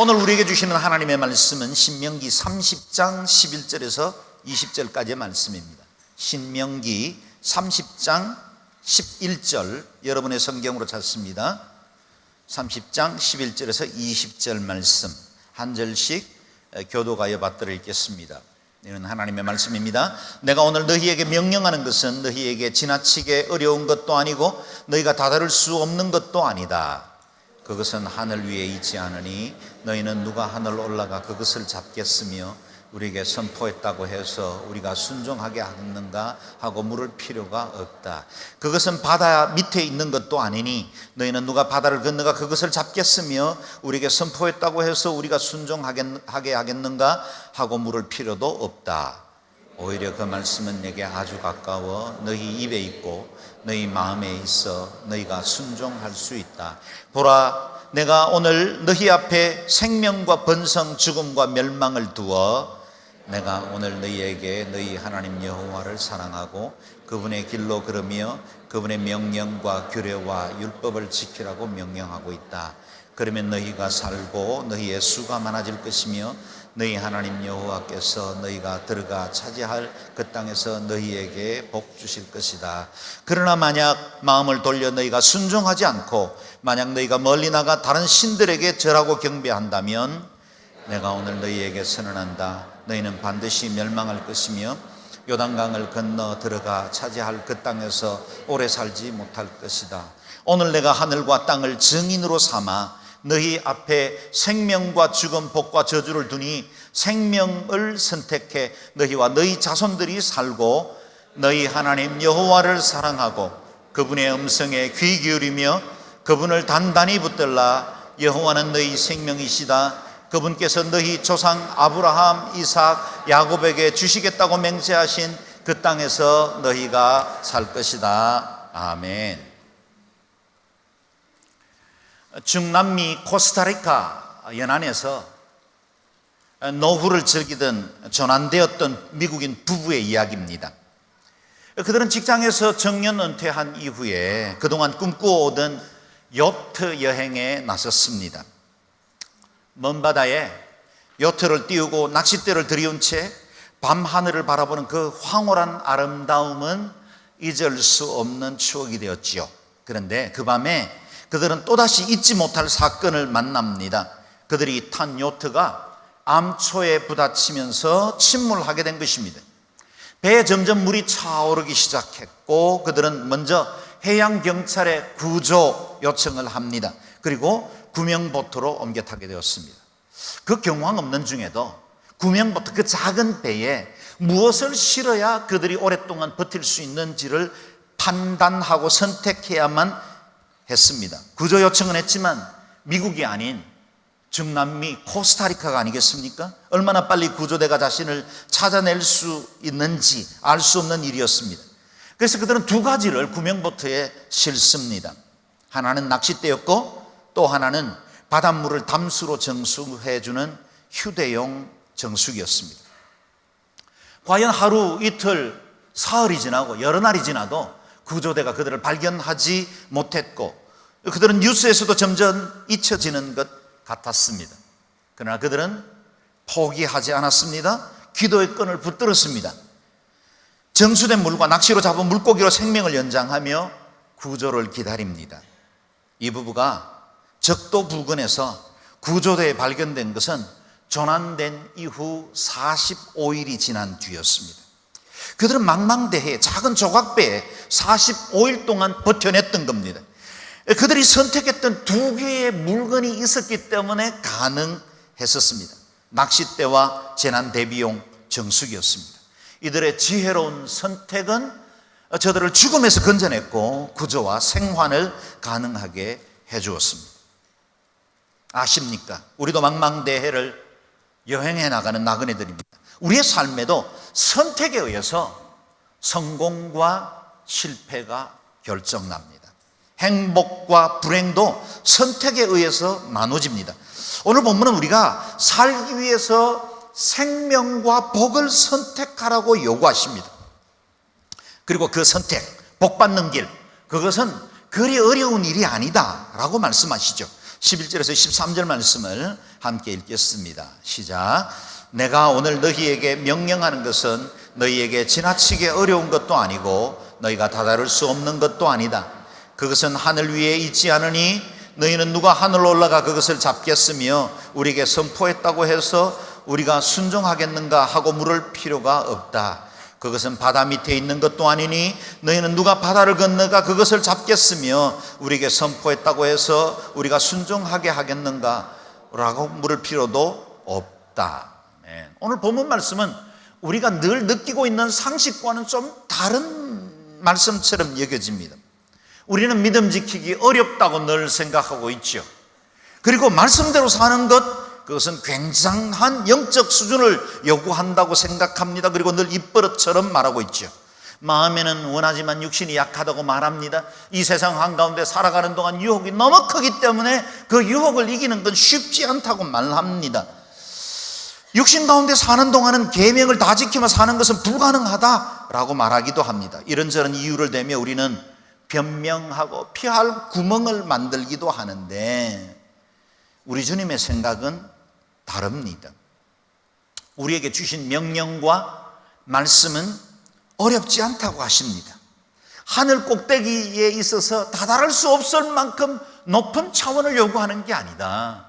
오늘 우리에게 주시는 하나님의 말씀은 신명기 30장 11절에서 20절까지의 말씀입니다. 신명기 30장 11절 여러분의 성경으로 찾습니다. 30장 11절에서 20절 말씀 한 절씩 교도가여 받들어 읽겠습니다. 이는 하나님의 말씀입니다. 내가 오늘 너희에게 명령하는 것은 너희에게 지나치게 어려운 것도 아니고 너희가 다다를 수 없는 것도 아니다. 그것은 하늘 위에 있지 않으니 너희는 누가 하늘 올라가 그것을 잡겠으며 우리에게 선포했다고 해서 우리가 순종하게 하겠는가 하고 물을 필요가 없다. 그것은 바다 밑에 있는 것도 아니니 너희는 누가 바다를 건너가 그것을 잡겠으며 우리에게 선포했다고 해서 우리가 순종하게 하겠는가 하고 물을 필요도 없다. 오히려 그 말씀은 내게 아주 가까워 너희 입에 있고 너희 마음에 있어 너희가 순종할 수 있다. 보라, 내가 오늘 너희 앞에 생명과 번성, 죽음과 멸망을 두어 내가 오늘 너희에게 너희 하나님 여호와를 사랑하고 그분의 길로 걸으며 그분의 명령과 규례와 율법을 지키라고 명령하고 있다. 그러면 너희가 살고 너희의 수가 많아질 것이며 너희 하나님 여호와께서 너희가 들어가 차지할 그 땅에서 너희에게 복 주실 것이다. 그러나 만약 마음을 돌려 너희가 순종하지 않고 만약 너희가 멀리 나가 다른 신들에게 절하고 경배한다면 내가 오늘 너희에게 선언한다. 너희는 반드시 멸망할 것이며 요단강을 건너 들어가 차지할 그 땅에서 오래 살지 못할 것이다. 오늘 내가 하늘과 땅을 증인으로 삼아 너희 앞에 생명과 죽음, 복과 저주를 두니 생명을 선택해 너희와 너희 자손들이 살고 너희 하나님 여호와를 사랑하고 그분의 음성에 귀 기울이며 그분을 단단히 붙들라 여호와는 너희 생명이시다 그분께서 너희 조상 아브라함, 이삭, 야곱에게 주시겠다고 맹세하신 그 땅에서 너희가 살 것이다. 아멘. 중남미 코스타리카 연안에서 노후를 즐기던 전환되었던 미국인 부부의 이야기입니다. 그들은 직장에서 정년 은퇴한 이후에 그동안 꿈꾸어오던 요트 여행에 나섰습니다. 먼 바다에 요트를 띄우고 낚싯대를 들이운 채 밤하늘을 바라보는 그 황홀한 아름다움은 잊을 수 없는 추억이 되었지요. 그런데 그 밤에 그들은 또다시 잊지 못할 사건을 만납니다. 그들이 탄 요트가 암초에 부딪히면서 침몰하게 된 것입니다. 배에 점점 물이 차오르기 시작했고 그들은 먼저 해양 경찰에 구조 요청을 합니다. 그리고 구명보트로 옮겨 타게 되었습니다. 그 경황 없는 중에도 구명보트 그 작은 배에 무엇을 실어야 그들이 오랫동안 버틸 수 있는지를 판단하고 선택해야만 했습니다. 구조 요청은 했지만 미국이 아닌 중남미 코스타리카가 아니겠습니까? 얼마나 빨리 구조대가 자신을 찾아낼 수 있는지 알 수 없는 일이었습니다. 그래서 그들은 두 가지를 구명보트에 실습니다. 하나는 낚싯대였고 또 하나는 바닷물을 담수로 정수해주는 휴대용 정수기였습니다. 과연 하루 이틀 사흘이 지나고 여러 날이 지나도 구조대가 그들을 발견하지 못했고 그들은 뉴스에서도 점점 잊혀지는 것 같았습니다. 그러나 그들은 포기하지 않았습니다. 기도의 끈을 붙들었습니다. 정수된 물과 낚시로 잡은 물고기로 생명을 연장하며 구조를 기다립니다. 이 부부가 적도 부근에서 구조대에 발견된 것은 전환된 이후 45일이 지난 뒤였습니다. 그들은 망망대해 작은 조각배에 45일 동안 버텨냈던 겁니다. 그들이 선택했던 두 개의 물건이 있었기 때문에 가능했었습니다. 낚싯대와 재난 대비용 정수기였습니다. 이들의 지혜로운 선택은 저들을 죽음에서 건져냈고 구조와 생환을 가능하게 해 주었습니다. 아십니까? 우리도 망망대해를 여행해 나가는 나그네들입니다. 우리의 삶에도 선택에 의해서 성공과 실패가 결정납니다. 행복과 불행도 선택에 의해서 나눠집니다. 오늘 본문은 우리가 살기 위해서 생명과 복을 선택하라고 요구하십니다. 그리고 그 선택, 복 받는 길, 그것은 그리 어려운 일이 아니다 라고 말씀하시죠. 11절에서 13절 말씀을 함께 읽겠습니다. 시작. 내가 오늘 너희에게 명령하는 것은 너희에게 지나치게 어려운 것도 아니고 너희가 다다를 수 없는 것도 아니다. 그것은 하늘 위에 있지 않으니 너희는 누가 하늘로 올라가 그것을 잡겠으며 우리에게 선포했다고 해서 우리가 순종하겠는가 하고 물을 필요가 없다. 그것은 바다 밑에 있는 것도 아니니 너희는 누가 바다를 건너가 그것을 잡겠으며 우리에게 선포했다고 해서 우리가 순종하게 하겠는가 라고 물을 필요도 없다. 아멘. 오늘 본문 말씀은 우리가 늘 느끼고 있는 상식과는 좀 다른 말씀처럼 여겨집니다. 우리는 믿음 지키기 어렵다고 늘 생각하고 있죠. 그리고 말씀대로 사는 것 그것은 굉장한 영적 수준을 요구한다고 생각합니다. 그리고 늘 입버릇처럼 말하고 있죠. 마음에는 원하지만 육신이 약하다고 말합니다. 이 세상 한가운데 살아가는 동안 유혹이 너무 크기 때문에 그 유혹을 이기는 건 쉽지 않다고 말합니다. 육신 가운데 사는 동안은 계명을 다 지키며 사는 것은 불가능하다라고 말하기도 합니다. 이런저런 이유를 대며 우리는 변명하고 피할 구멍을 만들기도 하는데 우리 주님의 생각은 다릅니다. 우리에게 주신 명령과 말씀은 어렵지 않다고 하십니다. 하늘 꼭대기에 있어서 다다를 수 없을 만큼 높은 차원을 요구하는 게 아니다.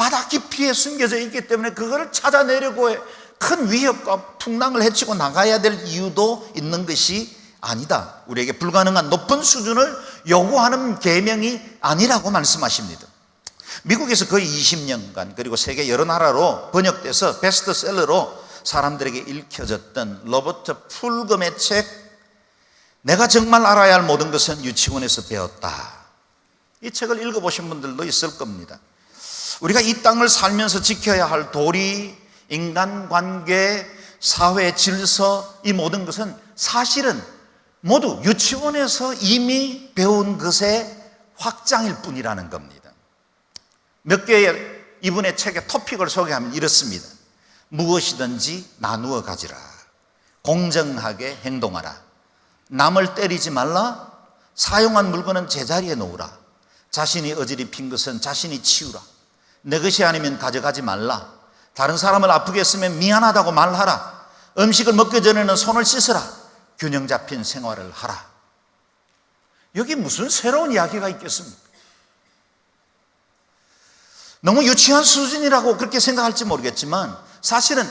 바다 깊이에 숨겨져 있기 때문에 그걸 찾아내려고 큰 위협과 풍랑을 헤치고 나가야 될 이유도 있는 것이 아니다. 우리에게 불가능한 높은 수준을 요구하는 계명이 아니라고 말씀하십니다. 미국에서 거의 20년간 그리고 세계 여러 나라로 번역돼서 베스트셀러로 사람들에게 읽혀졌던 로버트 풀금의 책 내가 정말 알아야 할 모든 것은 유치원에서 배웠다. 이 책을 읽어보신 분들도 있을 겁니다. 우리가 이 땅을 살면서 지켜야 할 도리, 인간관계, 사회 질서 이 모든 것은 사실은 모두 유치원에서 이미 배운 것의 확장일 뿐이라는 겁니다. 몇 개의 이분의 책의 토픽을 소개하면 이렇습니다. 무엇이든지 나누어 가지라. 공정하게 행동하라. 남을 때리지 말라. 사용한 물건은 제자리에 놓으라. 자신이 어지럽힌 것은 자신이 치우라. 내 것이 아니면 가져가지 말라. 다른 사람을 아프게 했으면 미안하다고 말하라. 음식을 먹기 전에는 손을 씻으라. 균형 잡힌 생활을 하라. 여기 무슨 새로운 이야기가 있겠습니까? 너무 유치한 수준이라고 그렇게 생각할지 모르겠지만 사실은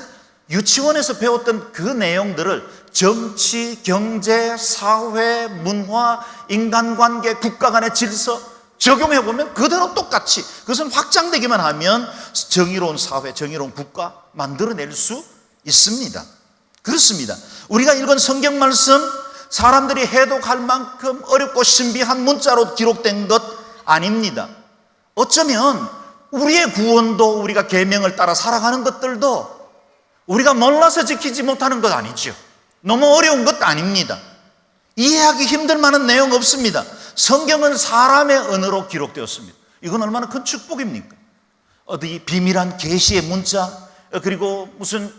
유치원에서 배웠던 그 내용들을 정치, 경제, 사회, 문화, 인간관계, 국가 간의 질서 적용해 보면 그대로 똑같이 그것은 확장되기만 하면 정의로운 사회, 정의로운 국가 만들어낼 수 있습니다. 그렇습니다. 우리가 읽은 성경 말씀 사람들이 해독할 만큼 어렵고 신비한 문자로 기록된 것 아닙니다. 어쩌면 우리의 구원도 우리가 계명을 따라 살아가는 것들도 우리가 몰라서 지키지 못하는 것 아니죠. 너무 어려운 것 아닙니다. 이해하기 힘들 만한 내용 없습니다. 성경은 사람의 언어로 기록되었습니다. 이건 얼마나 큰 축복입니까? 어디 비밀한 계시의 문자 그리고 무슨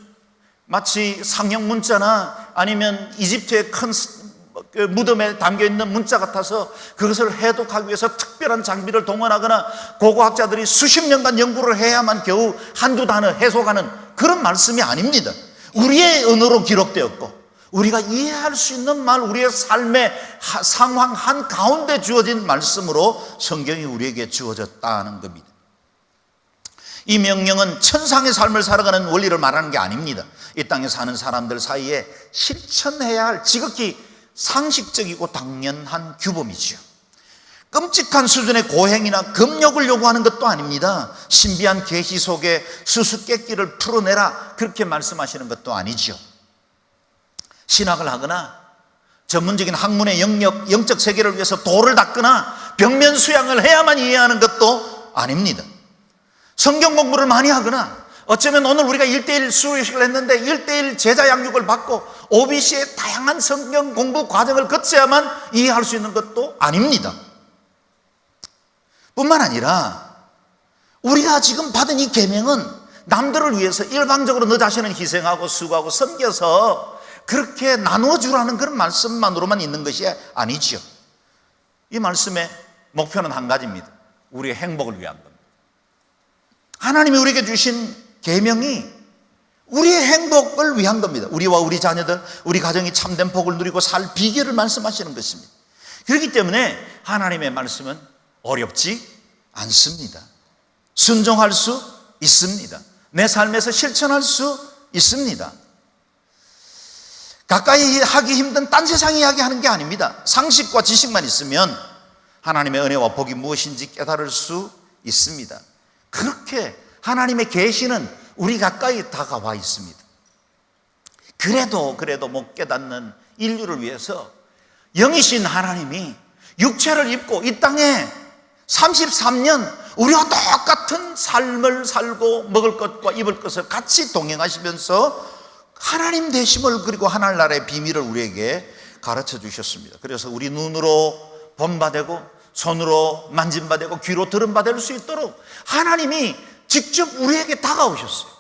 마치 상형 문자나 아니면 이집트의 큰그 무덤에 담겨 있는 문자 같아서 그것을 해독하기 위해서 특별한 장비를 동원하거나 고고학자들이 수십 년간 연구를 해야만 겨우 한두 단어 해석하는 그런 말씀이 아닙니다. 우리의 언어로 기록되었고 우리가 이해할 수 있는 말, 우리의 삶의 상황 한 가운데 주어진 말씀으로 성경이 우리에게 주어졌다는 겁니다. 이 명령은 천상의 삶을 살아가는 원리를 말하는 게 아닙니다. 이 땅에 사는 사람들 사이에 실천해야 할 지극히 상식적이고 당연한 규범이지요. 끔찍한 수준의 고행이나 금욕을 요구하는 것도 아닙니다. 신비한 계시 속에 수수께끼를 풀어내라 그렇게 말씀하시는 것도 아니죠. 신학을 하거나 전문적인 학문의 영역, 영적 세계를 위해서 돌을 닦거나 벽면 수양을 해야만 이해하는 것도 아닙니다. 성경 공부를 많이 하거나 어쩌면 오늘 우리가 1대1 수요식을 했는데 1대1 제자 양육을 받고 OBC의 다양한 성경 공부 과정을 거쳐야만 이해할 수 있는 것도 아닙니다. 뿐만 아니라 우리가 지금 받은 이 계명은 남들을 위해서 일방적으로 너 자신은 희생하고 수고하고 섬겨서 그렇게 나누어 주라는 그런 말씀만으로만 있는 것이 아니지요. 이 말씀의 목표는 한 가지입니다. 우리의 행복을 위한 겁니다. 하나님이 우리에게 주신 계명이 우리의 행복을 위한 겁니다. 우리와 우리 자녀들, 우리 가정이 참된 복을 누리고 살 비결을 말씀하시는 것입니다. 그렇기 때문에 하나님의 말씀은 어렵지 않습니다. 순종할 수 있습니다. 내 삶에서 실천할 수 있습니다. 가까이 하기 힘든 딴 세상 이야기 하는 게 아닙니다. 상식과 지식만 있으면 하나님의 은혜와 복이 무엇인지 깨달을 수 있습니다. 그렇게 하나님의 계시는 우리 가까이 다가와 있습니다. 그래도 그래도 못 깨닫는 인류를 위해서 영이신 하나님이 육체를 입고 이 땅에 33년 우리와 똑같은 삶을 살고 먹을 것과 입을 것을 같이 동행하시면서 하나님 되심을 그리고 하늘나라의 비밀을 우리에게 가르쳐 주셨습니다. 그래서 우리 눈으로 본바되고 손으로 만진바되고 귀로 들은바될 수 있도록 하나님이 직접 우리에게 다가오셨어요.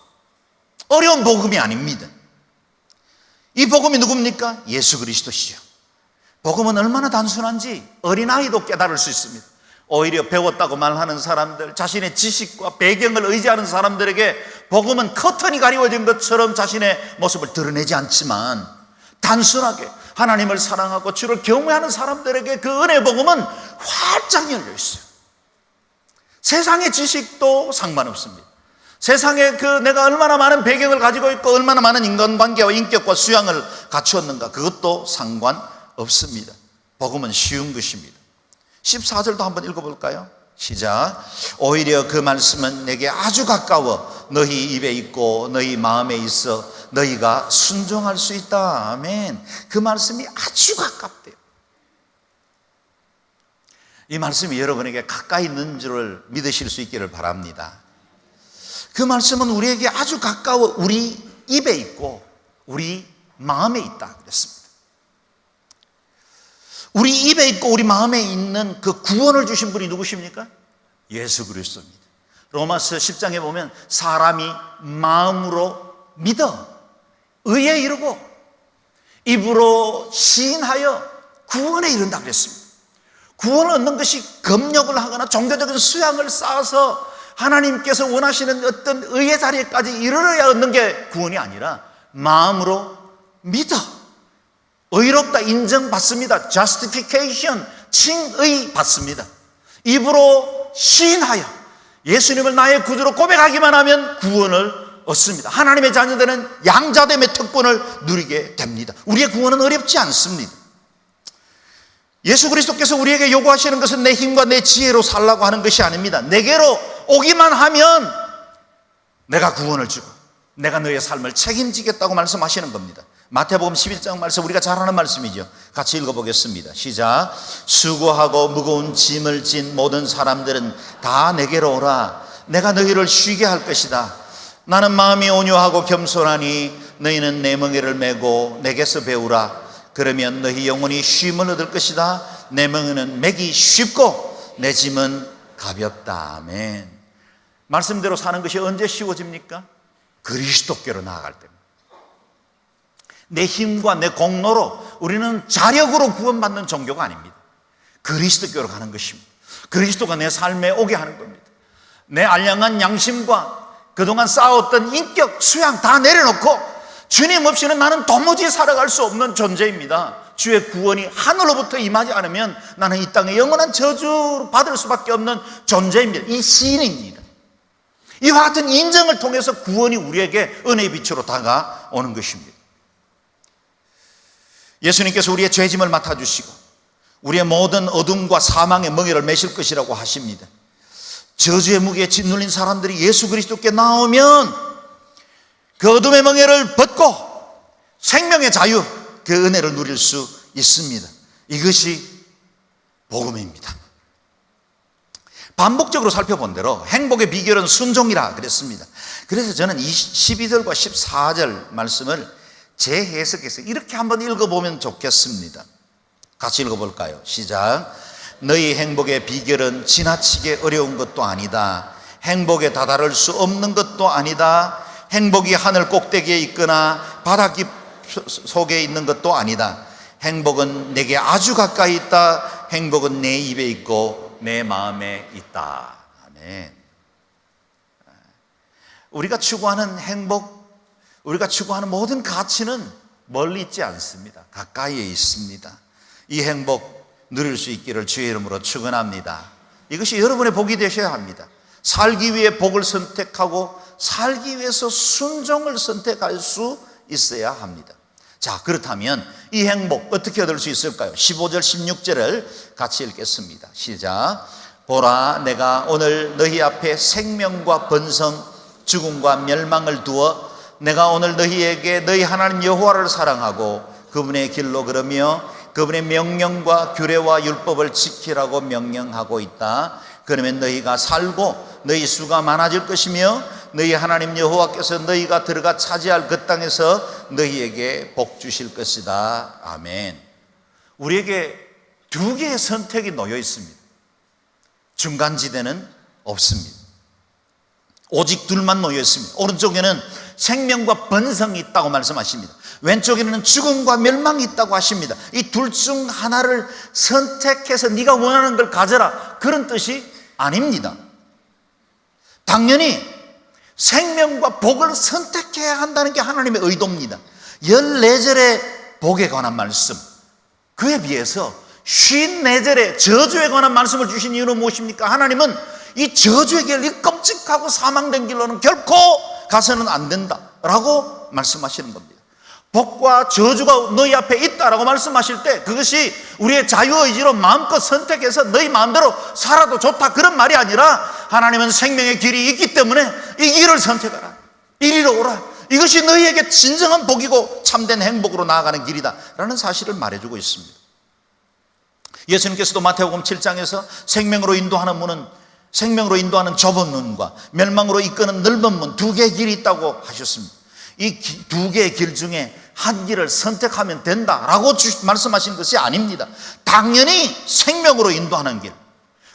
어려운 복음이 아닙니다. 이 복음이 누굽니까? 예수 그리스도시죠. 복음은 얼마나 단순한지 어린아이도 깨달을 수 있습니다. 오히려 배웠다고 말하는 사람들, 자신의 지식과 배경을 의지하는 사람들에게 복음은 커튼이 가리워진 것처럼 자신의 모습을 드러내지 않지만 단순하게 하나님을 사랑하고 주를 경외하는 사람들에게 그 은혜 복음은 활짝 열려 있어요. 세상의 지식도 상관없습니다. 세상에 그 내가 얼마나 많은 배경을 가지고 있고 얼마나 많은 인간관계와 인격과 수양을 갖추었는가 그것도 상관없습니다. 복음은 쉬운 것입니다. 14절도 한번 읽어볼까요? 시작. 오히려 그 말씀은 내게 아주 가까워 너희 입에 있고 너희 마음에 있어 너희가 순종할 수 있다. 아멘. 그 말씀이 아주 가깝대요. 이 말씀이 여러분에게 가까이 있는 줄을 믿으실 수 있기를 바랍니다. 그 말씀은 우리에게 아주 가까워 우리 입에 있고 우리 마음에 있다 그랬습니다. 우리 입에 있고 우리 마음에 있는 그 구원을 주신 분이 누구십니까? 예수 그리스도입니다. 로마서 10장에 보면 사람이 마음으로 믿어 의에 이르고 입으로 시인하여 구원에 이른다 그랬습니다. 구원을 얻는 것이 검역을 하거나 종교적인 수양을 쌓아서 하나님께서 원하시는 어떤 의의 자리까지 이르러야 얻는 게 구원이 아니라 마음으로 믿어 의롭다 인정받습니다. justification 칭의 받습니다. 입으로 시인하여 예수님을 나의 구주로 고백하기만 하면 구원을 얻습니다. 하나님의 자녀들은 양자됨의 특권을 누리게 됩니다. 우리의 구원은 어렵지 않습니다. 예수 그리스도께서 우리에게 요구하시는 것은 내 힘과 내 지혜로 살라고 하는 것이 아닙니다. 내게로 오기만 하면 내가 구원을 주고 내가 너의 삶을 책임지겠다고 말씀하시는 겁니다. 마태복음 11장 말씀 우리가 잘 아는 말씀이죠. 같이 읽어보겠습니다. 시작. 수고하고 무거운 짐을 진 모든 사람들은 다 내게로 오라. 내가 너희를 쉬게 할 것이다. 나는 마음이 온유하고 겸손하니 너희는 내 멍에를 메고 내게서 배우라. 그러면 너희 영혼이 쉼을 얻을 것이다. 내 멍에는 매기 쉽고 내 짐은 가볍다. 아멘. 말씀대로 사는 것이 언제 쉬워집니까? 그리스도께로 나아갈 때입니다. 내 힘과 내 공로로 우리는 자력으로 구원받는 종교가 아닙니다. 그리스도께로 가는 것입니다. 그리스도가 내 삶에 오게 하는 겁니다. 내 알량한 양심과 그동안 쌓아왔던 인격, 수양 다 내려놓고 주님 없이는 나는 도무지 살아갈 수 없는 존재입니다. 주의 구원이 하늘로부터 임하지 않으면 나는 이 땅에 영원한 저주를 받을 수밖에 없는 존재입니다. 이 시인입니다. 이와 같은 인정을 통해서 구원이 우리에게 은혜의 빛으로 다가오는 것입니다. 예수님께서 우리의 죄짐을 맡아주시고 우리의 모든 어둠과 사망의 멍에를 매실 것이라고 하십니다. 저주의 무게에 짓눌린 사람들이 예수 그리스도께 나오면 그 어둠의 멍에를 벗고 생명의 자유, 그 은혜를 누릴 수 있습니다. 이것이 복음입니다. 반복적으로 살펴본 대로 행복의 비결은 순종이라 그랬습니다. 그래서 저는 12절과 14절 말씀을 재해석해서 이렇게 한번 읽어보면 좋겠습니다. 같이 읽어볼까요? 시작. 너희 행복의 비결은 지나치게 어려운 것도 아니다. 행복에 다다를 수 없는 것도 아니다. 행복이 하늘 꼭대기에 있거나 바다 깊 속에 있는 것도 아니다. 행복은 내게 아주 가까이 있다. 행복은 내 입에 있고 내 마음에 있다. 아멘. 우리가 추구하는 행복, 우리가 추구하는 모든 가치는 멀리 있지 않습니다. 가까이에 있습니다. 이 행복 누릴 수 있기를 주의 이름으로 축원합니다. 이것이 여러분의 복이 되셔야 합니다. 살기 위해 복을 선택하고 살기 위해서 순종을 선택할 수 있어야 합니다. 자, 그렇다면 이 행복 어떻게 얻을 수 있을까요? 15절, 16절을 같이 읽겠습니다. 시작. 보라, 내가 오늘 너희 앞에 생명과 번성, 죽음과 멸망을 두어 내가 오늘 너희에게 너희 하나님 여호와를 사랑하고 그분의 길로 걸으며 그분의 명령과 규례와 율법을 지키라고 명령하고 있다. 그러면 너희가 살고 너희 수가 많아질 것이며 너희 하나님 여호와께서 너희가 들어가 차지할 그 땅에서 너희에게 복 주실 것이다. 아멘. 우리에게 두 개의 선택이 놓여 있습니다. 중간 지대는 없습니다. 오직 둘만 놓여 있습니다. 오른쪽에는 생명과 번성이 있다고 말씀하십니다. 왼쪽에는 죽음과 멸망이 있다고 하십니다. 이 둘 중 하나를 선택해서 네가 원하는 걸 가져라. 그런 뜻이 아닙니다. 당연히 생명과 복을 선택해야 한다는 게 하나님의 의도입니다. 14절의 복에 관한 말씀. 그에 비해서 54절의 저주에 관한 말씀을 주신 이유는 무엇입니까? 하나님은 이 저주의 길, 이 끔찍하고 사망된 길로는 결코 가서는 안 된다. 라고 말씀하시는 겁니다. 복과 저주가 너희 앞에 있다라고 말씀하실 때 그것이 우리의 자유의지로 마음껏 선택해서 너희 마음대로 살아도 좋다 그런 말이 아니라 하나님은 생명의 길이 있기 때문에 이 길을 선택하라. 이리로 오라. 이것이 너희에게 진정한 복이고 참된 행복으로 나아가는 길이다. 라는 사실을 말해주고 있습니다. 예수님께서도 마태복음 7장에서 생명으로 인도하는 문은 생명으로 인도하는 좁은 문과 멸망으로 이끄는 넓은 문 두 개의 길이 있다고 하셨습니다. 이 두 개의 길 중에 한 길을 선택하면 된다라고 말씀하신 것이 아닙니다. 당연히 생명으로 인도하는 길.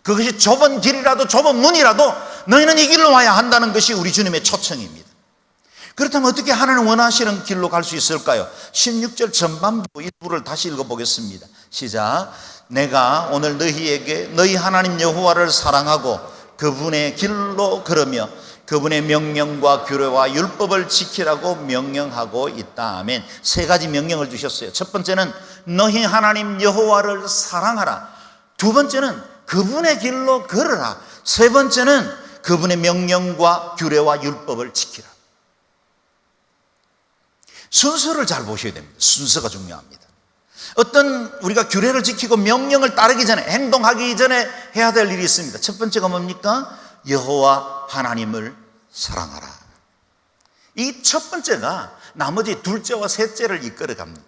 그것이 좁은 길이라도 좁은 문이라도 너희는 이 길로 와야 한다는 것이 우리 주님의 초청입니다. 그렇다면 어떻게 하나님 원하시는 길로 갈 수 있을까요? 16절 전반부 일부를 다시 읽어보겠습니다. 시작. 내가 오늘 너희에게 너희 하나님 여호와를 사랑하고 그분의 길로 걸으며 그분의 명령과 규례와 율법을 지키라고 명령하고 있다. 아멘. 세 가지 명령을 주셨어요. 첫 번째는 너희 하나님 여호와를 사랑하라. 두 번째는 그분의 길로 걸으라. 세 번째는 그분의 명령과 규례와 율법을 지키라. 순서를 잘 보셔야 됩니다. 순서가 중요합니다. 어떤 우리가 규례를 지키고 명령을 따르기 전에 행동하기 전에 해야 될 일이 있습니다. 첫 번째가 뭡니까? 여호와 하나님을 사랑하라. 이 첫 번째가 나머지 둘째와 셋째를 이끌어 갑니다.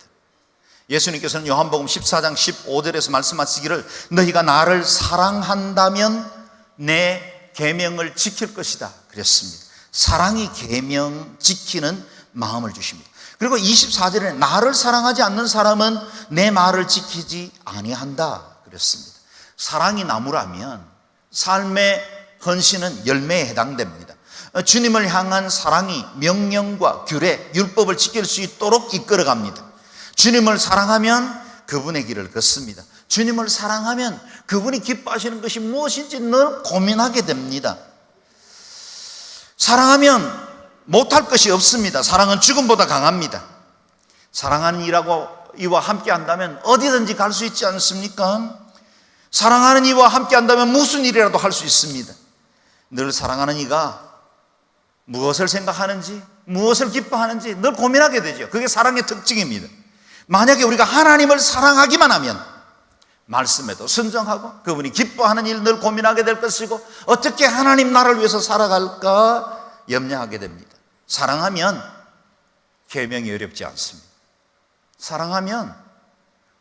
예수님께서는 요한복음 14장 15절에서 말씀하시기를 너희가 나를 사랑한다면 내 계명을 지킬 것이다 그랬습니다. 사랑이 계명 지키는 마음을 주십니다. 그리고 24절에 나를 사랑하지 않는 사람은 내 말을 지키지 아니한다 그랬습니다. 사랑이 나무라면 삶의 헌신은 열매에 해당됩니다. 주님을 향한 사랑이 명령과 규례, 율법을 지킬 수 있도록 이끌어 갑니다. 주님을 사랑하면 그분의 길을 걷습니다. 주님을 사랑하면 그분이 기뻐하시는 것이 무엇인지 늘 고민하게 됩니다. 사랑하면 못할 것이 없습니다. 사랑은 죽음보다 강합니다. 사랑하는 이라고 이와 함께 한다면 어디든지 갈 수 있지 않습니까? 사랑하는 이와 함께 한다면 무슨 일이라도 할 수 있습니다. 늘 사랑하는 이가 무엇을 생각하는지, 무엇을 기뻐하는지 늘 고민하게 되죠. 그게 사랑의 특징입니다. 만약에 우리가 하나님을 사랑하기만 하면 말씀에도 순정하고 그분이 기뻐하는 일 늘 고민하게 될 것이고 어떻게 하나님 나라를 위해서 살아갈까 염려하게 됩니다. 사랑하면 계명이 어렵지 않습니다. 사랑하면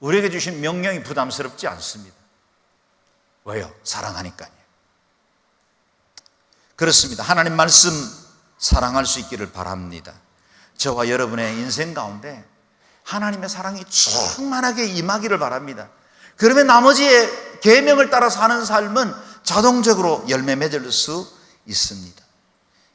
우리에게 주신 명령이 부담스럽지 않습니다. 왜요? 사랑하니까요. 그렇습니다. 하나님 말씀 사랑할 수 있기를 바랍니다. 저와 여러분의 인생 가운데 하나님의 사랑이 충만하게 임하기를 바랍니다. 그러면 나머지의 계명을 따라 사는 삶은 자동적으로 열매 맺을 수 있습니다.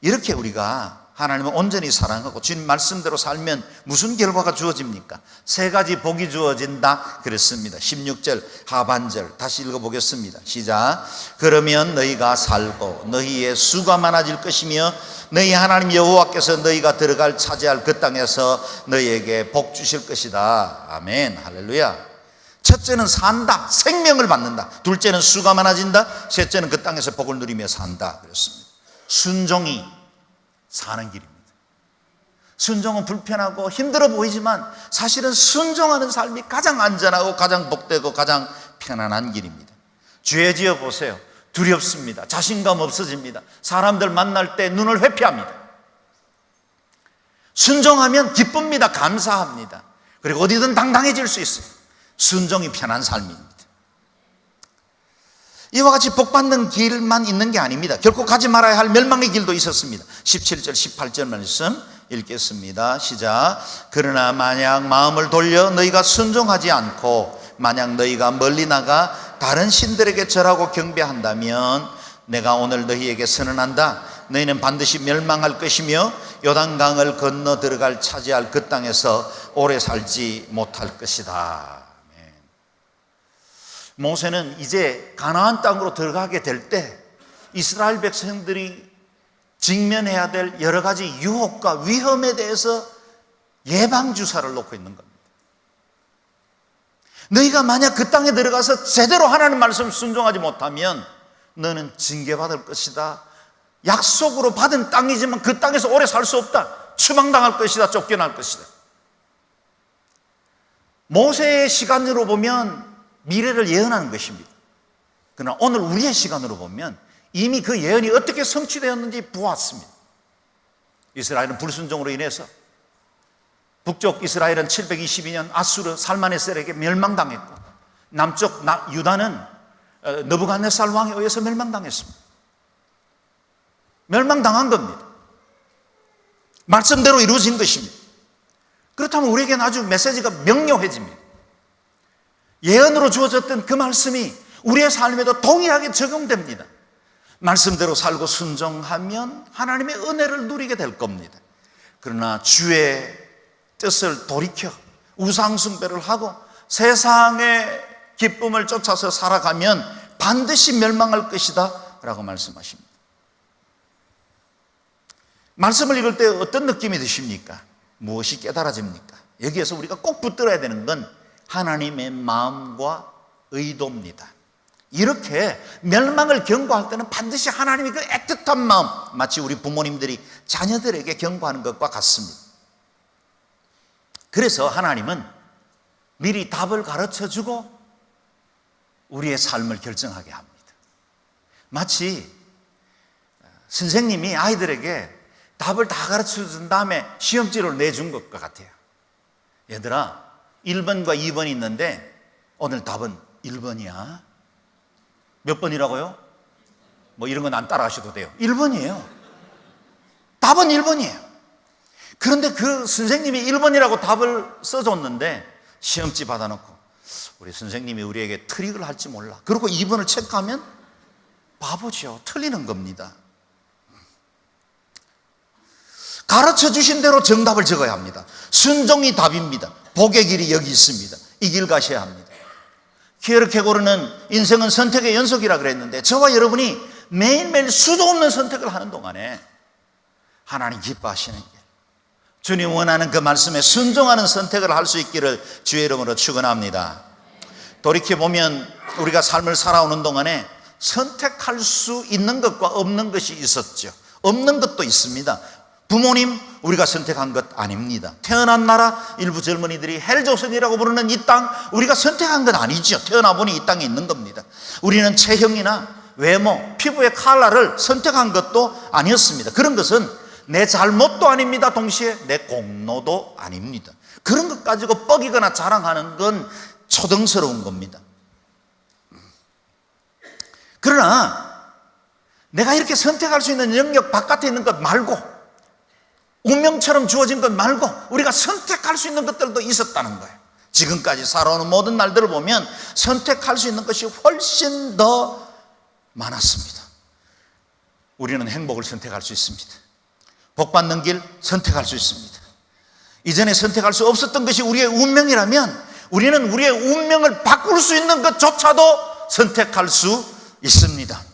이렇게 우리가 하나님을 온전히 사랑하고 주님 말씀대로 살면 무슨 결과가 주어집니까? 세 가지 복이 주어진다 그랬습니다. 16절 하반절 다시 읽어보겠습니다. 시작. 그러면 너희가 살고 너희의 수가 많아질 것이며 너희 하나님 여호와께서 너희가 들어갈 차지할 그 땅에서 너희에게 복 주실 것이다. 아멘. 할렐루야. 첫째는 산다. 생명을 받는다. 둘째는 수가 많아진다. 셋째는 그 땅에서 복을 누리며 산다. 그랬습니다. 순종이 사는 길입니다. 순종은 불편하고 힘들어 보이지만 사실은 순종하는 삶이 가장 안전하고 가장 복되고 가장 편안한 길입니다. 죄 지어 보세요. 두렵습니다. 자신감 없어집니다. 사람들 만날 때 눈을 회피합니다. 순종하면 기쁩니다. 감사합니다. 그리고 어디든 당당해질 수 있어요. 순종이 편한 삶입니다. 이와 같이 복받는 길만 있는 게 아닙니다. 결코 가지 말아야 할 멸망의 길도 있었습니다. 17절, 18절 말씀 읽겠습니다. 시작. 그러나 만약 마음을 돌려 너희가 순종하지 않고 만약 너희가 멀리 나가 다른 신들에게 절하고 경배한다면 내가 오늘 너희에게 선언한다. 너희는 반드시 멸망할 것이며 요단강을 건너 들어갈 차지할 그 땅에서 오래 살지 못할 것이다. 모세는 이제 가나안 땅으로 들어가게 될 때 이스라엘 백성들이 직면해야 될 여러 가지 유혹과 위험에 대해서 예방 주사를 놓고 있는 겁니다. 너희가 만약 그 땅에 들어가서 제대로 하나님 말씀 순종하지 못하면 너는 징계받을 것이다. 약속으로 받은 땅이지만 그 땅에서 오래 살 수 없다. 추방당할 것이다. 쫓겨날 것이다. 모세의 시간으로 보면 미래를 예언하는 것입니다. 그러나 오늘 우리의 시간으로 보면 이미 그 예언이 어떻게 성취되었는지 보았습니다. 이스라엘은 불순종으로 인해서 북쪽 이스라엘은 722년 아수르 살마네셀에게 멸망당했고 남쪽 유다는 어, 너부갓네살 왕에 의해서 멸망당했습니다. 멸망당한 겁니다. 말씀대로 이루어진 것입니다. 그렇다면 우리에게는 아주 메시지가 명료해집니다. 예언으로 주어졌던 그 말씀이 우리의 삶에도 동일하게 적용됩니다. 말씀대로 살고 순종하면 하나님의 은혜를 누리게 될 겁니다. 그러나 주의 뜻을 돌이켜 우상숭배를 하고 세상의 기쁨을 쫓아서 살아가면 반드시 멸망할 것이다 라고 말씀하십니다. 말씀을 읽을 때 어떤 느낌이 드십니까? 무엇이 깨달아집니까? 여기에서 우리가 꼭 붙들어야 되는 건 하나님의 마음과 의도입니다. 이렇게 멸망을 경고할 때는 반드시 하나님의 그 애틋한 마음, 마치 우리 부모님들이 자녀들에게 경고하는 것과 같습니다. 그래서 하나님은 미리 답을 가르쳐 주고 우리의 삶을 결정하게 합니다. 마치 선생님이 아이들에게 답을 다 가르쳐 준 다음에 시험지를 내준 것과 같아요. 얘들아, 1번과 2번이 있는데 오늘 답은 1번이야. 몇 번이라고요? 뭐 이런 건 안 따라 하셔도 돼요. 1번이에요. 답은 1번이에요. 그런데 그 선생님이 1번이라고 답을 써줬는데 시험지 받아놓고 우리 선생님이 우리에게 트릭을 할지 몰라. 그리고 2번을 체크하면 바보죠. 틀리는 겁니다. 가르쳐 주신 대로 정답을 적어야 합니다. 순종이 답입니다. 복의 길이 여기 있습니다. 이 길 가셔야 합니다. 키에르케고르는 인생은 선택의 연속이라 그랬는데 저와 여러분이 매일매일 수도 없는 선택을 하는 동안에 하나님 기뻐하시는 게 주님 원하는 그 말씀에 순종하는 선택을 할 수 있기를 주의 이름으로 축원합니다. 돌이켜 보면 우리가 삶을 살아오는 동안에 선택할 수 있는 것과 없는 것이 있었죠. 없는 것도 있습니다. 부모님 우리가 선택한 것 아닙니다. 태어난 나라 일부 젊은이들이 헬조선이라고 부르는 이 땅 우리가 선택한 건 아니죠. 태어나 보니 이 땅에 있는 겁니다. 우리는 체형이나 외모, 피부의 컬러를 선택한 것도 아니었습니다. 그런 것은 내 잘못도 아닙니다. 동시에 내 공로도 아닙니다. 그런 것 가지고 뻐기거나 자랑하는 건 초등스러운 겁니다. 그러나 내가 이렇게 선택할 수 있는 영역 바깥에 있는 것 말고 운명처럼 주어진 것 말고 우리가 선택할 수 있는 것들도 있었다는 거예요. 지금까지 살아오는 모든 날들을 보면 선택할 수 있는 것이 훨씬 더 많았습니다. 우리는 행복을 선택할 수 있습니다. 복 받는 길 선택할 수 있습니다. 이전에 선택할 수 없었던 것이 우리의 운명이라면 우리는 우리의 운명을 바꿀 수 있는 것조차도 선택할 수 있습니다.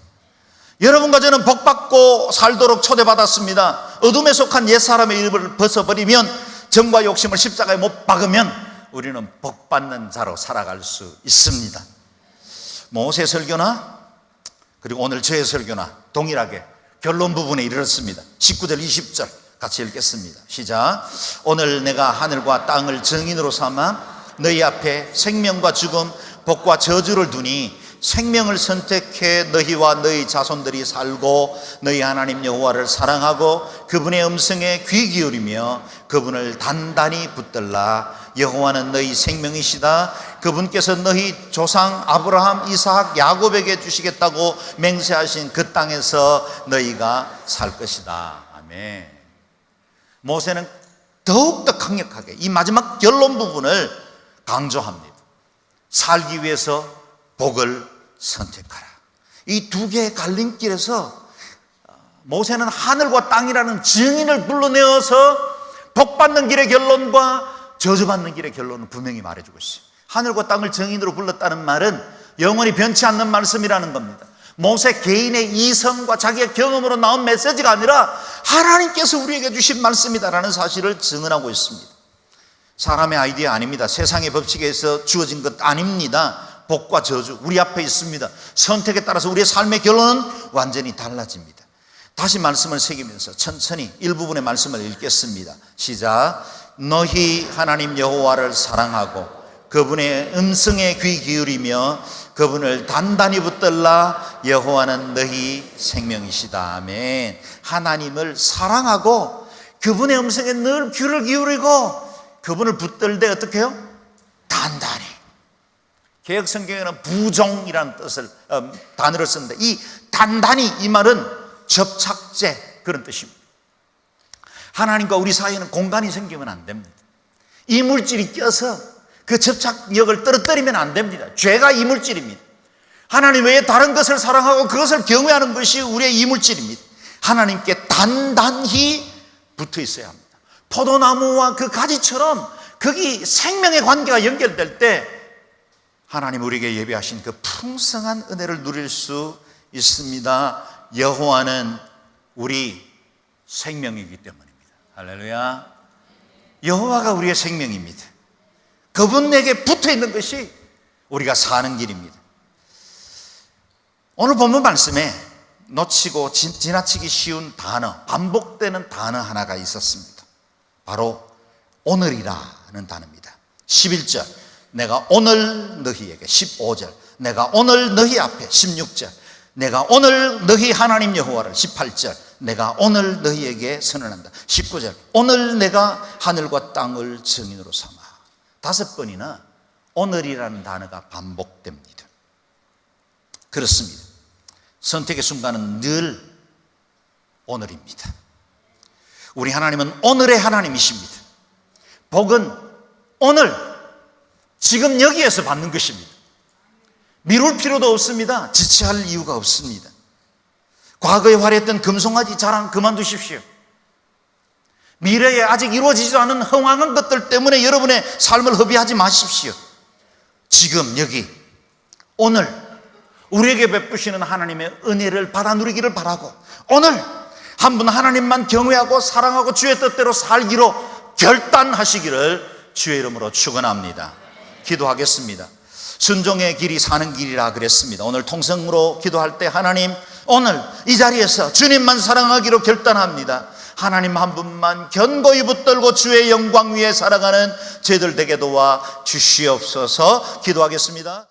여러분과 저는 복 받고 살도록 초대받았습니다. 어둠에 속한 옛사람의 일을 벗어버리면 정과 욕심을 십자가에 못 박으면 우리는 복 받는 자로 살아갈 수 있습니다. 모세 설교나 그리고 오늘 저의 설교나 동일하게 결론 부분에 이르렀습니다. 19절 20절 같이 읽겠습니다. 시작. 오늘 내가 하늘과 땅을 증인으로 삼아 너희 앞에 생명과 죽음, 복과 저주를 두니 생명을 선택해 너희와 너희 자손들이 살고 너희 하나님 여호와를 사랑하고 그분의 음성에 귀 기울이며 그분을 단단히 붙들라. 여호와는 너희 생명이시다. 그분께서 너희 조상 아브라함 이삭 야곱에게 주시겠다고 맹세하신 그 땅에서 너희가 살 것이다. 아멘. 모세는 더욱더 강력하게 이 마지막 결론 부분을 강조합니다. 살기 위해서 복을 선택하라. 이 두 개의 갈림길에서 모세는 하늘과 땅이라는 증인을 불러내어서 복 받는 길의 결론과 저주받는 길의 결론을 분명히 말해주고 있어요. 하늘과 땅을 증인으로 불렀다는 말은 영원히 변치 않는 말씀이라는 겁니다. 모세 개인의 이성과 자기의 경험으로 나온 메시지가 아니라 하나님께서 우리에게 주신 말씀이다라는 사실을 증언하고 있습니다. 사람의 아이디어 아닙니다. 세상의 법칙에서 주어진 것 아닙니다. 복과 저주 우리 앞에 있습니다. 선택에 따라서 우리의 삶의 결론은 완전히 달라집니다. 다시 말씀을 새기면서 천천히 일부분의 말씀을 읽겠습니다. 시작. 너희 하나님 여호와를 사랑하고 그분의 음성에 귀 기울이며 그분을 단단히 붙들라 여호와는 너희 생명이시다. 아멘. 하나님을 사랑하고 그분의 음성에 늘 귀를 기울이고 그분을 붙들되 어떻게 해요? 단단히. 개혁 성경에는 부종이라는 뜻을 어, 단어를 쓰는데 이 단단히 이 말은 접착제 그런 뜻입니다. 하나님과 우리 사이에는 공간이 생기면 안 됩니다. 이물질이 껴서 그 접착력을 떨어뜨리면 안 됩니다. 죄가 이물질입니다. 하나님 외에 다른 것을 사랑하고 그것을 경외하는 것이 우리의 이물질입니다. 하나님께 단단히 붙어 있어야 합니다. 포도나무와 그 가지처럼 거기 생명의 관계가 연결될 때 하나님 우리에게 예배하신 그 풍성한 은혜를 누릴 수 있습니다. 여호와는 우리 생명이기 때문입니다. 할렐루야. 여호와가 우리의 생명입니다. 그분에게 붙어 있는 것이 우리가 사는 길입니다. 오늘 본문 말씀에 놓치고 지 나치기 쉬운 단어, 반복되는 단어 하나가 있었습니다. 바로 오늘이라는 단어입니다. 11절. 내가 오늘 너희에게 15절. 내가 오늘 너희 앞에 16절. 내가 오늘 너희 하나님 여호와를 18절. 내가 오늘 너희에게 선언한다. 19절. 오늘 내가 하늘과 땅을 증인으로 삼아. 다섯 번이나 오늘이라는 단어가 반복됩니다. 그렇습니다. 선택의 순간은 늘 오늘입니다. 우리 하나님은 오늘의 하나님이십니다. 복은 오늘, 지금 여기에서 받는 것입니다. 미룰 필요도 없습니다. 지체할 이유가 없습니다. 과거에 활했던 금송아지 자랑 그만두십시오. 미래에 아직 이루어지지 않은 흥황한 것들 때문에 여러분의 삶을 허비하지 마십시오. 지금 여기 오늘 우리에게 베푸시는 하나님의 은혜를 받아 누리기를 바라고 오늘 한 분 하나님만 경외하고 사랑하고 주의 뜻대로 살기로 결단하시기를 주의 이름으로 축원합니다. 기도하겠습니다. 순종의 길이 사는 길이라 그랬습니다. 오늘 통성으로 기도할 때 하나님 오늘 이 자리에서 주님만 사랑하기로 결단합니다. 하나님 한 분만 견고히 붙들고 주의 영광 위에 살아가는 저희들 되게 도와 주시옵소서 기도하겠습니다.